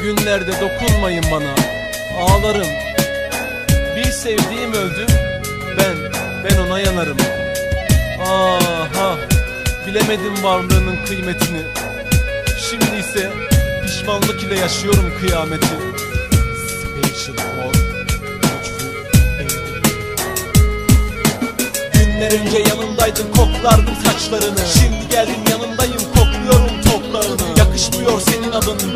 Bugünlerde dokunmayın bana. Ağlarım. Bir sevdiğim öldü. Ben, ben ona yanarım. Aha. Bilemedim varlığının kıymetini. Şimdi ise pişmanlık ile yaşıyorum kıyameti. Special for. Günler önce yanındaydın koklardım saçlarını. Şimdi geldim yanındayım kokluyorum toprağını. Yakışmıyor senin adın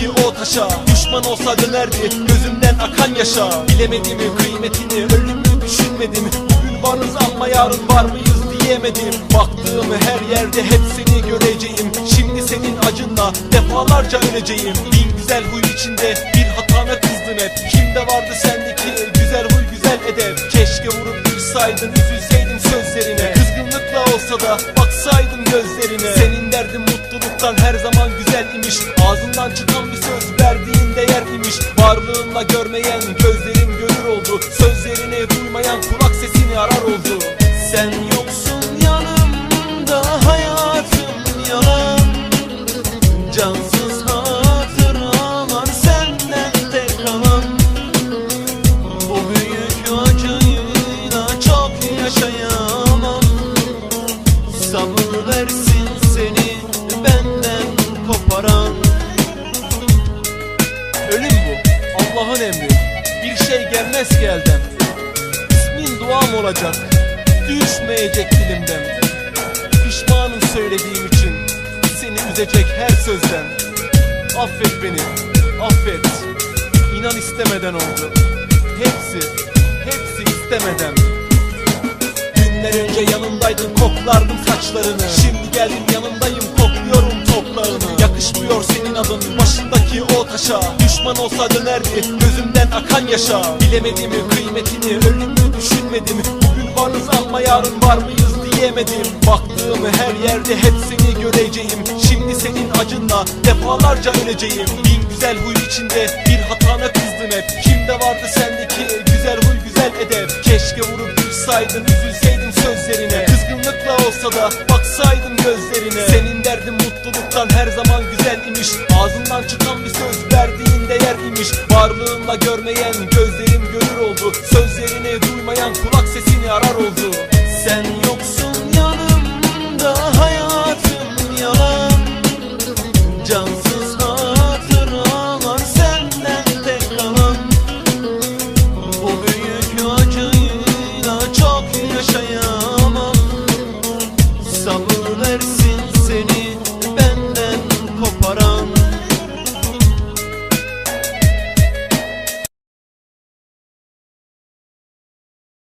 başındaki o taşa. Düşman olsa dönerdi gözümden akan yaşa. Bilemedim kıymetini ölümü düşünmedim. Bugün varız ama yarın var mıyız diyemedim. Baktığım her yerde hep seni göreceğim. Şimdi senin acınla defalarca öleceğim. Bin güzel huy içinde bir hatana kızdım hep. Kimde vardı sendeki güzel huy güzel edep Keşke vurup kırsaydın üzülseydin sözlerine olsa da baksaydın gözlerine. Senin derdin mutluluktan her zaman güzel imiş. Ağzından çıkan bir söz verdiğin değer imiş. Varlığınla görmeyen gözlerim görür oldu. Sözlerini duymayan kulak sesini arar oldu. Sen yoksun yanımda hayatım yalan. Cansız hatıralar senden de kalan. Bu büyük acıyla çok yaşayamam şey gelmez ki elden. İsmin duam olacak. Düşmeyecek dilimden. Pişmanım söylediğim için. Seni üzecek her sözden. Affet beni Affet. İnan istemeden oldu. Hepsi Hepsi istemeden. Günler önce yanındaydın koklardım saçlarını. Şimdi geldim olsa dönerdi gözümden akan yaşa. Bilemedim kıymetini ölümü düşünmedim. Bugün varız ama yarın var mıyız diyemedim. Baktığım her yerde hep seni göreceğim. Şimdi senin acınla defalarca öleceğim. Bin güzel huy içinde bir hatana kızdım hep. Kimde vardı sendeki güzel huy güzel edep? Keşke vurup kırsaydın üzülseydin sözlerine. Kızgınlıkla olsa da baksaydım gözlerine. Senin derdin mutluluktan her zaman güzel imiş. Ağzından çıkan bir söz verdiğin değer imiş Varlığınla görmeyen gözlerim görür oldu. Sözlerini duymayan kulak sesini arar oldu. Sen